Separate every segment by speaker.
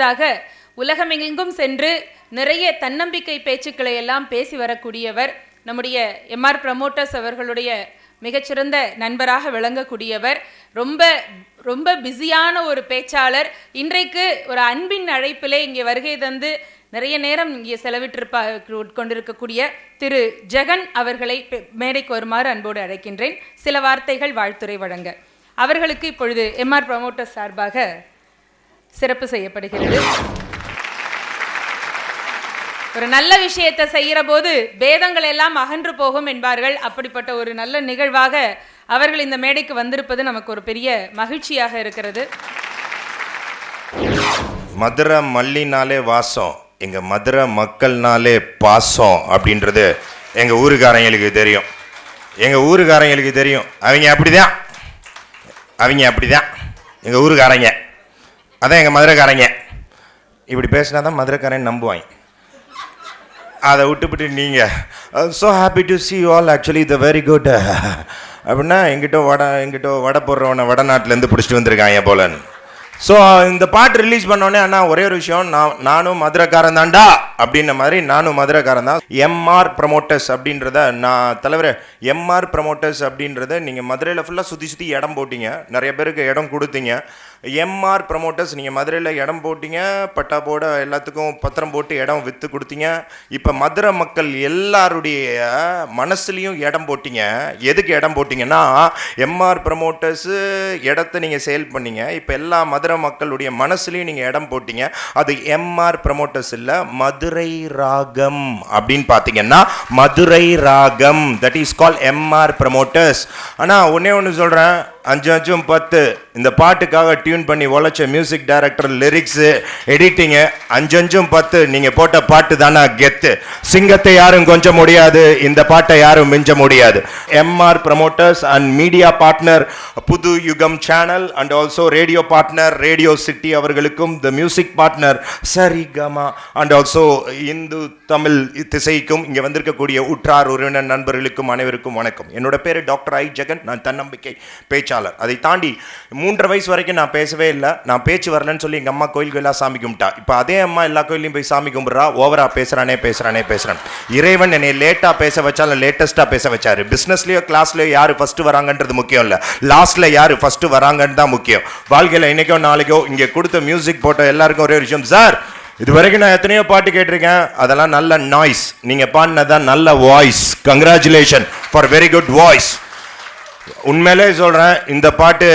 Speaker 1: அடுத்ததாக உலகமெங்கும் சென்று நிறைய தன்னம்பிக்கை பேச்சுக்களை எல்லாம் பேசி வரக்கூடியவர் நம்முடைய எம்ஆர் பிரமோட்டர்ஸ் அவர்களுடைய மிகச்சிறந்த நண்பராக விளங்கக்கூடியவர் ரொம்ப ரொம்ப பிஸியான ஒரு பேச்சாளர். இன்றைக்கு ஒரு அன்பின் அழைப்பிலே இங்கே வருகை தந்து நிறைய நேரம் இங்கே செலவிட்டிருப்பா கொண்டிருக்கக்கூடிய திரு ஜெகன் அவர்களை மேடைக்கு வருமாறு அன்போடு அழைக்கின்றேன். சில வார்த்தைகள் வாழ்த்துரை வழங்க. அவர்களுக்கு இப்பொழுது எம்ஆர் ப்ரமோட்டர் சார்பாக சிறப்பு செய்யப்படுகிறது. ஒரு நல்ல விஷயத்தை செய்கிற போது பேதங்கள் எல்லாம் அகன்று போகும் என்பார்கள். அப்படிப்பட்ட ஒரு நல்ல நிகழ்வாக அவர்கள் இந்த மேடைக்கு வந்திருப்பது நமக்கு ஒரு பெரிய மகிழ்ச்சியாக இருக்கிறது.
Speaker 2: மதுரை மல்லினாலே வாசம் எங்கள் மதுரை மக்கள்னாலே பாசம் அப்படின்றது எங்கள் ஊருக்காரங்களுக்கு தெரியும். எங்கள் ஊருக்காரங்களுக்கு தெரியும். அவங்க அப்படிதான். அவங்க அப்படிதான். எங்கள் ஊருக்காரங்க. அதான் எங்கள் மதுரைக்காரங்க. இப்படி பேசினா தான் மதுரைக்காரன் நம்புவாங்க அதை விட்டுவிட்டு நீங்கள் so happy to see all actually the very good அப்படின்னா எங்கிட்ட வடை எங்கிட்ட வடை போடுறவனை வடநாட்டிலேருந்து பிடிச்சிட்டு வந்திருக்காங்க போலன்னு. ஸோ இந்த பாட்டு ரிலீஸ் பண்ணோடனே அண்ணா ஒரே ஒரு விஷயம் நான் நானும் மதுரைக்காரன் தான்டா அப்படின்ன மாதிரி நானும் மதுரைக்காரன் தான். எம்ஆர் ப்ரமோட்டர்ஸ் அப்படின்றத நான் தலைவர் எம்ஆர் ப்ரமோட்டர்ஸ் அப்படின்றத நீங்கள் மதுரையில் ஃபுல்லாக சுற்றி சுற்றி இடம் போட்டிங்க. நிறைய பேருக்கு இடம் கொடுத்தீங்க. எம்ஆர் ப்ரமோட்டர்ஸ் நீங்கள் மதுரையில் இடம் போட்டிங்க. பட்டா போட எல்லாத்துக்கும் பத்திரம் போட்டு இடம் விற்று கொடுத்தீங்க. இப்போ மதுரை மக்கள் எல்லாருடைய மனசுலையும் இடம் போட்டிங்க. எதுக்கு இடம் போட்டிங்கன்னா எம்ஆர் ப்ரமோட்டர்ஸு இடத்த நீங்கள் சேல் பண்ணீங்க. இப்போ எல்லா மதுரை மக்களுடைய மனசுலையும் நீங்கள் இடம் போட்டிங்க. அது எம்ஆர் ப்ரமோட்டர்ஸ் இல்லை மதுரை மதுரை ராகம் அப்படின்னு பார்த்தீங்கன்னா Madurai Ragam that is call MR promoters ஆனால் ஒன்றே ஒன்று சொல்கிறேன் அஞ்சு அஞ்சும் பத்து. இந்த பாட்டுக்காக டியூன் பண்ணி உழைச்ச மியூசிக் டைரக்டர் லிரிக்ஸு எடிட்டிங்கு அஞ்சு அஞ்சும் பத்து. நீங்கள் போட்ட பாட்டு தானே? கெத்து. சிங்கத்தை யாரும் கொஞ்ச முடியாது. இந்த பாட்டை யாரும் மிஞ்ச முடியாது. MR promoters and media partner Puthu Yugam channel and also radio partner radio city அவர்களுக்கும் the music partner Saregama and also Hindu Tamil திசைக்கும் இங்கே வந்திருக்கக்கூடிய உற்றார் உறவினர் நண்பர்களுக்கும் அனைவருக்கும் வணக்கம். என்னோட பேர் டாக்டர் ஐ ஜெகன். நான் தன்னம்பிக்கை பேச்சாளர் அதை தாண்டி மூன்றரை வயசு வரைக்கும் நான் பேசவே இல்லை. நான் பேச்சு வரலன்னு சொல்லி எங்கள் அம்மா கோயில் கோயிலாக சாமி கும்பிட்டா. இப்போ அதே அம்மா எல்லா கோயிலையும் போய் சாமி கும்பிட்றா. ஓவரா பேசுகிறானே பேசுகிறானே பேசுகிறான் இறைவன் என்னை லேட்டாக பேச வச்சாலும் லேட்டஸ்ட்டாக பேச வச்சாரு. பிஸ்னஸ்லேயோ கிளாஸ்லையோ யார் ஃபஸ்ட்டு வராங்கன்றது முக்கியம் இல்லை. லாஸ்ட்டில் யார் ஃபஸ்ட்டு வராங்கன்னு தான் முக்கியம். வாழ்க்கையில் இன்றைக்கோ நாளைக்கோ இங்கே கொடுத்த மியூசிக் போட்ட எல்லாருக்கும் ஒரே விஷயம் சார் இது வரைக்கும் நான் எத்தனையோ பாட்டு கேட்டிருக்கேன். அதெல்லாம் நல்ல நாய்ஸ் நீங்கள் பாடினதான் நல்ல voice congratulation for very good voice உண்மையிலே சொல்கிறேன் இந்த பாட்டு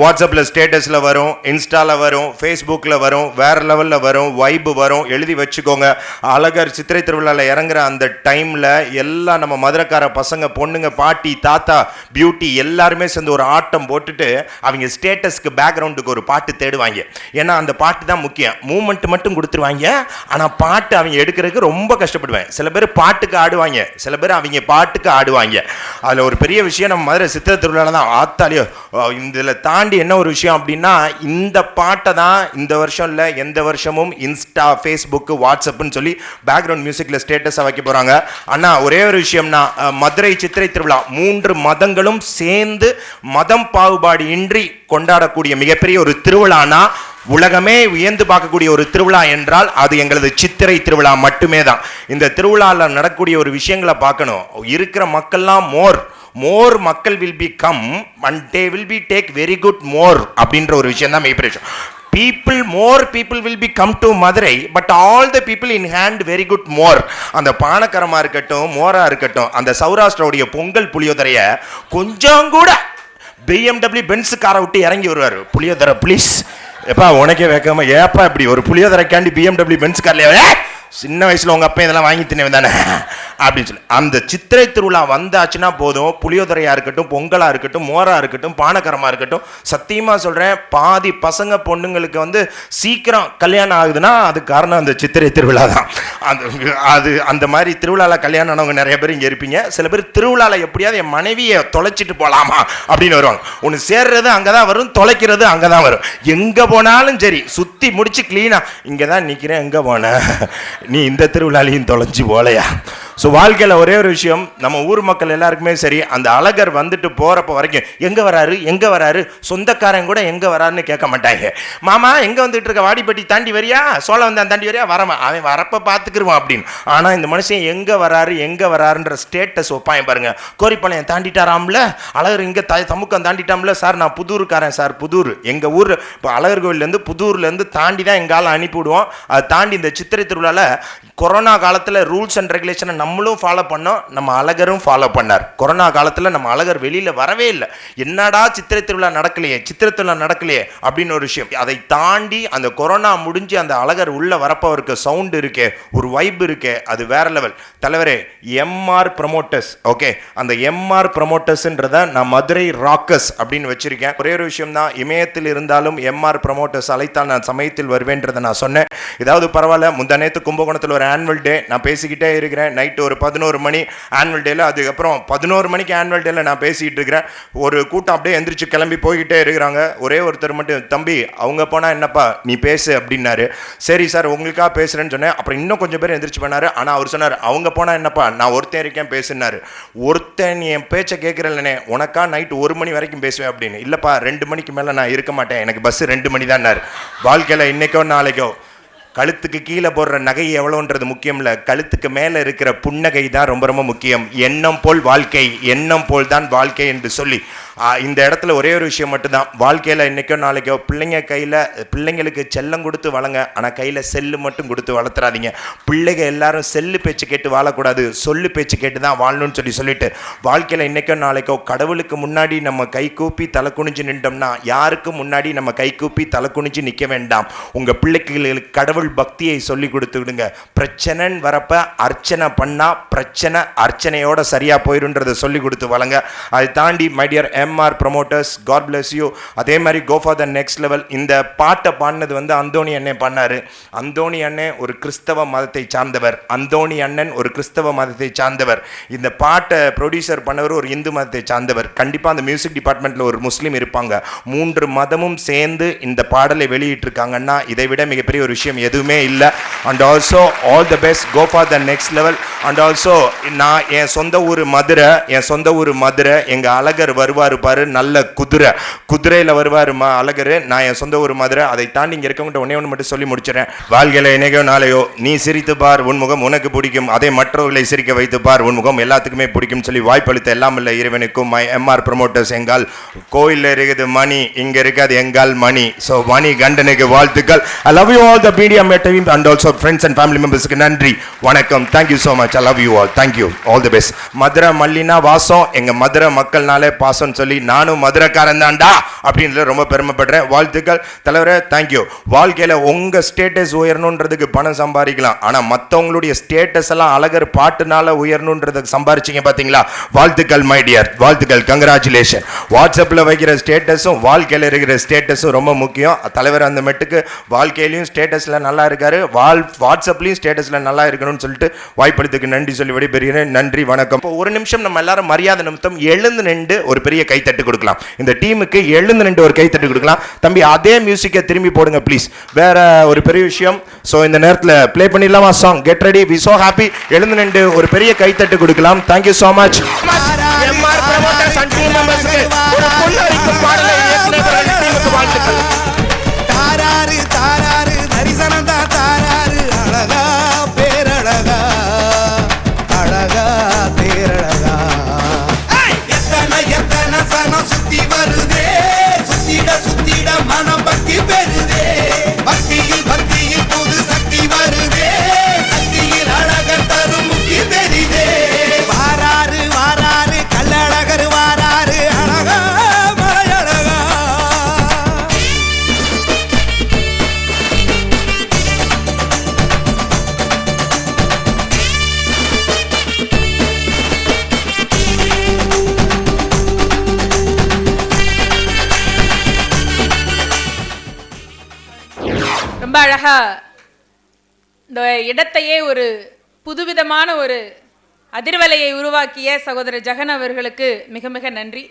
Speaker 2: வாட்ஸ்அப்பில் ஸ்டேட்டஸில் வரும் இன்ஸ்டாவில் வரும் ஃபேஸ்புக்கில் வரும் வேறு லெவலில் வரும் வைப்பு வரும் எழுதி வச்சுக்கோங்க. அழகர் சித்திரை திருவிழாவில் இறங்குற அந்த டைமில் எல்லாம் நம்ம மதுரைக்கார பசங்க பொண்ணுங்க பாட்டி தாத்தா பியூட்டி எல்லாருமே சேர்ந்து ஒரு ஆட்டம் போட்டுட்டு அவங்க ஸ்டேட்டஸ்க்கு பேக்ரவுண்டுக்கு ஒரு பாட்டு தேடுவாங்க. ஏன்னா அந்த பாட்டு தான் முக்கியம். மூமெண்ட் மட்டும் கொடுத்துருவாங்க. ஆனால் பாட்டு அவங்க எடுக்கிறதுக்கு ரொம்ப கஷ்டப்படுவேன். சில பேர் பாட்டுக்கு ஆடுவாங்க. சில பேர் அவங்க பாட்டுக்கு ஆடுவாங்க. அதில் ஒரு பெரிய விஷயம் நம்ம மதுரை சித்திர திருவிழாவில் தான் ஆத்தாலியோ இதில் தாண்டி என்ன ஒரு விஷயம் அப்படின்னா இந்த பாட்டை தான் இந்த வருஷம் இல்லை எந்த வருஷமும் இன்ஸ்டா ஃபேஸ்புக்கு வாட்ஸ்அப்னு சொல்லி பேக்ரவுண்ட் மியூசிக்கில் ஸ்டேட்டஸாக வைக்க போகிறாங்க ஆனால் ஒரே ஒரு விஷயம்னா மதுரை சித்திரை திருவிழா மூன்று மதங்களும் சேர்ந்து மதம் பாகுபாடு இன்றி கொண்டாடக்கூடிய மிகப்பெரிய ஒரு திருவிழானா உலகமே வியந்து பார்க்கக்கூடிய ஒரு திருவிழா என்றால் அது எங்களது சித்திரை திருவிழா மட்டுமே தான். இந்த திருவிழாவில் நடக்கக்கூடிய ஒரு விஷயங்களை பார்க்கணும். இருக்கிற மக்கள்லாம் மோர். மோர் மக்கள் will be come and they will be take very good more அப்படின்ற ஒரு விஷயம் தான் மிகப்பெரிய விஷயம். People more people will be come to Madurai but all the people in hand very good more அந்த பானக்கரமாக இருக்கட்டும் மோராக இருக்கட்டும் அந்த சௌராஷ்டிராவுடைய பொங்கல் புளியோதரைய கொஞ்சம் கூட பிஎம்டபிள்யூ பென்ஸ் காரை விட்டு இறங்கி வருவார். புளியோதரை ப்ளீஸ் எப்பா உனக்கே வைக்காம ஏப்பா இப்படி ஒரு புளியோதரைக்காண்டி பிஎம்டபிள்யூ பென்ஸ் காரில் சின்ன வயசில் உங்கள் அப்பா இதெல்லாம் வாங்கி தின்னவன் தானே? அப்படின்னு சொல்லி. அந்த சித்திரை திருவிழா வந்தாச்சுன்னா போதும். புளியோதரையாக இருக்கட்டும் பொங்கலாக இருக்கட்டும் மோராக இருக்கட்டும் பானக்கரமாக இருக்கட்டும். சத்தியமாக சொல்கிறேன் பாதி பசங்க பொண்ணுங்களுக்கு வந்து சீக்கிரம் கல்யாணம் ஆகுதுன்னா அது காரணம் அந்த சித்திரை திருவிழா தான். அந்த அது அந்த மாதிரி திருவிழாவில் கல்யாணம் ஆனவங்க நிறைய பேர் இங்கே இருப்பீங்க. சில பேர் திருவிழாவில் எப்படியாவது என் மனைவியை தொலைச்சிட்டு போகலாமா அப்படின்னு வருவாங்க. ஒன்று சேர்றது அங்கே தான் வரும் தொலைக்கிறது அங்கே தான் வரும். எங்கே போனாலும் சரி சுற்றி முடிச்சு க்ளீனாக இங்கே தான் நிற்கிறேன் எங்கே போனேன்? நீ இந்த திருவிழாலையும் தொலைஞ்சு போலையா? ஸோ வாழ்க்கையில் ஒரே ஒரு விஷயம் நம்ம ஊர் மக்கள் எல்லாருக்குமே சரி அந்த அழகர் வந்துட்டு போகிறப்ப வரைக்கும் எங்கே வராரு? எங்கே வராரு? சொந்தக்காரன் கூட எங்கே வராருன்னு கேட்க மாட்டாங்க. மாமா எங்கே வந்துட்டு இருக்க வாடிப்பட்டி தாண்டி வரியா? சோழ வந்தான் தாண்டி வரியா? வரமா? அவன் வரப்ப பார்த்துக்குருவான் அப்படின்னு. ஆனால் இந்த மனுஷன் எங்கே வராரு? எங்கே வராருன்ற ஸ்டேட்டஸ் வைப்பான் பாருங்க. கோரிப்பாளையம் தாண்டிட்டாராம்ல? அழகர் இங்கே த தமுக்கம் தாண்டிட்டாம்ல? சார் நான் புதூருக்காரன் சார் புதூர். எங்கள் ஊர் இப்போ அழகர் கோவிலேருந்து புதூர்லேருந்து தாண்டி தான் எங்கள் ஆளை அனுப்பிவிடுவோம். அதை தாண்டி இந்த சித்திரை திருவிழாவில் கொரோனா காலத்தில் ரூல்ஸ் அண்ட் ரெகுலேஷனை நம்மளும் ஃபாலோ பண்ணோம் நம்ம அழகரும் ஃபாலோ பண்ணார். கொரோனா காலத்தில் நம்ம அழகர் வெளியில் வரவே இல்லை. என்னடா சித்திரை திருவிழா நடக்கலையே சித்திரை திருவிழா நடக்கலையே அப்படின்னு ஒரு விஷயம். அதை தாண்டி அந்த கொரோனா முடிஞ்சு அந்த அழகர் உள்ளே வரப்போ அவருக்கு இருக்கே ஒரு வைப் இருக்கே அது வேற லெவல் தலைவரே எம்ஆர் ப்ரமோட்டர்ஸ் ஓகே அந்த எம்ஆர் ப்ரமோட்டர்ஸ்ன்றத நான் மதுரை ராக்கர்ஸ் அப்படின்னு வச்சிருக்கேன். ஒரே ஒரு விஷயம் தான் இமயத்தில் இருந்தாலும் எம்ஆர் ப்ரமோட்டர்ஸ் அழைத்தால் நான் சமயத்தில் வருவேன்றதை நான் சொன்னேன். ஏதாவது பரவாயில்ல முந்தா நேற்று கும்பகோணத்தில் ஒரு ஆனுவல் டே நான் பேசிக்கிட்டே இருக்கிறேன். நைட் நைட்டு ஒரு பதினோரு மணி ஆனுவல் டேல அதுக்கப்புறம் பதினோரு மணிக்கு ஆனுவல் டேல நான் பேசிக்கிட்டு இருக்கிறேன். ஒரு கூட்டம் அப்படியே எந்திரிச்சு கிளம்பி போய்கிட்டே இருக்கிறாங்க. ஒரே ஒருத்தர் மட்டும் தம்பி அவங்க போனால் என்னப்பா நீ பேசு அப்படின்னாரு. சரி சார் உங்களுக்காக பேசுகிறேன்னு சொன்னேன். அப்புறம் இன்னும் கொஞ்சம் பேர் எந்திரிச்சு பண்ணார். ஆனால் அவர் சொன்னார் அவங்க போனால் என்னப்பா நான் ஒருத்தன் இருக்கேன் பேசுனாரு ஒருத்தன் நீ என் பேச்சை கேட்குறல்லனே உனக்கா நைட்டு ஒரு மணி வரைக்கும் பேசுவேன் அப்படின்னு. இல்லைப்பா ரெண்டு மணிக்கு மேலே நான் இருக்க மாட்டேன் எனக்கு பஸ் ரெண்டு மணி தான் வாழ்க்கையில் இன்னைக்கோ நாளைக்கோ கழுத்துக்கு கீழே போடுற நகை எவ்வளோன்றது முக்கியம் இல்லை கழுத்துக்கு மேலே இருக்கிற புன்னகை தான் ரொம்ப ரொம்ப முக்கியம். எண்ணம் போல் வாழ்க்கை எண்ணம் போல் தான் வாழ்க்கை என்று சொல்லி இந்த இடத்துல ஒரே ஒரு விஷயம் மட்டும்தான். வாழ்க்கையில் இன்றைக்கோ நாளைக்கோ பிள்ளைங்க கையில் பிள்ளைங்களுக்கு செல்லம் கொடுத்து வளங்க. ஆனால் கையில் செல்லு மட்டும் கொடுத்து வளர்த்துறாதீங்க. பிள்ளைங்க எல்லாரும் செல்லு பேச்சு கேட்டு வாழக்கூடாது. சொல்லு பேச்சு கேட்டு தான் வாழணும்னு சொல்லி சொல்லிட்டு வாழ்க்கையில் இன்றைக்கோ நாளைக்கோ கடவுளுக்கு முன்னாடி நம்ம கை கூப்பி தலை குனிஞ்சு நின்றோம்னா யாருக்கு முன்னாடி நம்ம கை கூப்பி தலை குனிஞ்சு நிற்க வேண்டாம். உங்கள் பிள்ளைகளுக்கு கடவுள் பக்தியை சொல்லி கொடுத்து விடுங்க. பிரச்சனைன்னு வரப்ப அர்ச்சனை பண்ணால் பிரச்சனை அர்ச்சனையோட சரியாக போயிருன்றதை சொல்லி கொடுத்து வளங்க. அதை தாண்டி my dear MR promoters God bless you அதே மாதிரி go for the next level இந்த பாட்டை பாடினது வந்து அந்தோணி அண்ணன் பண்ணார் அந்தோணி அண்ணன் ஒரு கிறிஸ்தவ மதத்தை சார்ந்தவர். அந்தோணி அண்ணன் ஒரு கிறிஸ்தவ மதத்தை சார்ந்தவர். இந்த பாட்டை ப்ரொடியூசர் பண்ணவர் ஒரு இந்து மதத்தை சார்ந்தவர். கண்டிப்பாக அந்த மியூசிக் டிபார்ட்மெண்ட்டில் ஒரு முஸ்லீம் இருப்பாங்க. மூன்று மதமும் சேர்ந்து இந்த பாடலை வெளியிட்டிருக்காங்கன்னா இதை விட மிகப்பெரிய ஒரு விஷயம் எதுவுமே இல்லை. And also all the best go for the next level and also நான் என் சொந்த ஊர் மதுரை என் சொந்த ஊர் மதுரை எங்கள் அழகர் வருவார் பாரு நல்ல குதிரை. குதிரையில் வருவாருமா அழகர் நான் என் சொந்த ஊர் மதுரை அதை தாண்டி இங்கே இருக்கவங்கள்ட்ட ஒன்னே ஒன்று மட்டும் சொல்லி முடிச்சிடறேன். வாழ்க்கையில் என்னைக்கோ நாளையோ நீ சிரித்து பார் உன் முகம் உனக்கு பிடிக்கும். அதே மற்றவர்களை சிரிக்க வைத்து பார் உன் முகம் எல்லாத்துக்குமே பிடிக்கும் சொல்லி வாய்ப்பளித்த எல்லாம் இல்லை இறைவனுக்கும் மை எம்ஆர் ப்ரமோட்டர்ஸ் எங்கால். கோயிலில் இருக்குது மணி இங்கே இருக்காது எங்கால் மணி. ஸோ மணி கண்டனுக்கு வாழ்த்துக்கள். I love you all the media மேட்டையும் and also friends and family மெம்பர்ஸ்க்கு நன்றி. வணக்கம். Thank you so much I love you all thank you all the best Madurai மல்லினா வாசம். எங்கள் மதுரை மக்கள்னாலே பாசம்னு சொல்லி நானும் மதுரைக்காரன் தான்டா அப்படின்றத ரொம்ப பெருமைப்படுறேன். வாழ்த்துக்கள். தலைவரே தேங்க்யூ வாழ்க்கையில் உங்கள் ஸ்டேட்டஸ் உயரணுன்றதுக்கு பணம் சம்பாதிக்கலாம். ஆனால் மற்றவங்களுடைய ஸ்டேட்டஸ் எல்லாம் அழகர் பாட்டுனால உயரணுன்றதுக்கு சம்பாரிச்சிங்க பார்த்தீங்களா வாழ்த்துக்கள் மை டியர் வாழ்த்துக்கள். கங்க்ராச்சுலேஷன் வாட்ஸ்அப்பில் வைக்கிற ஸ்டேட்டஸும் வாழ்க்கையில் இருக்கிற ஸ்டேட்டஸும் ரொம்ப முக்கியம். தலைவர் அந்த மெட்டுக்கு வாழ்க்கையிலையும் ஸ்டேட்டஸில் நல்லா இருக்காரு. வாழ் வாட்ஸ்அப்லேயும் ஸ்டேட்டஸில் நல்லா இருக்கணும்னு சொல்லிட்டு வாய்ப்பளித்துக்கு நன்றி சொல்லி விடைபெறுகிறேன். நன்றி வணக்கம். ஒரு நிமிஷம் நம்ம எல்லாரும் மரியாதை நிமித்தம் எழுந்து நின்று ஒரு பெரிய கைத்தட்டு கொடுக்கலாம். இந்த டீமுக்கு எழுந்து நின்று ஒரு கைத்தட்டு கொடுக்கலாம். தம்பி அதே மியூசிக்கை திரும்பி போடுங்க ப்ளீஸ் வேற ஒரு பெரிய விஷயம். ஸோ இந்த நேரத்தில் ப்ளே பண்ணிடலாமா song get ready we so happy எழுந்து நின்று ஒரு பெரிய கைத்தட்டு கொடுக்கலாம். தேங்க்யூ ஸோ மச் எம்ஆர்
Speaker 1: அழகாக இந்த இடத்தையே ஒரு புதுவிதமான ஒரு அதிர்வலையை உருவாக்கிய சகோதரர் ஜெகன் அவர்களுக்கு மிக மிக நன்றி.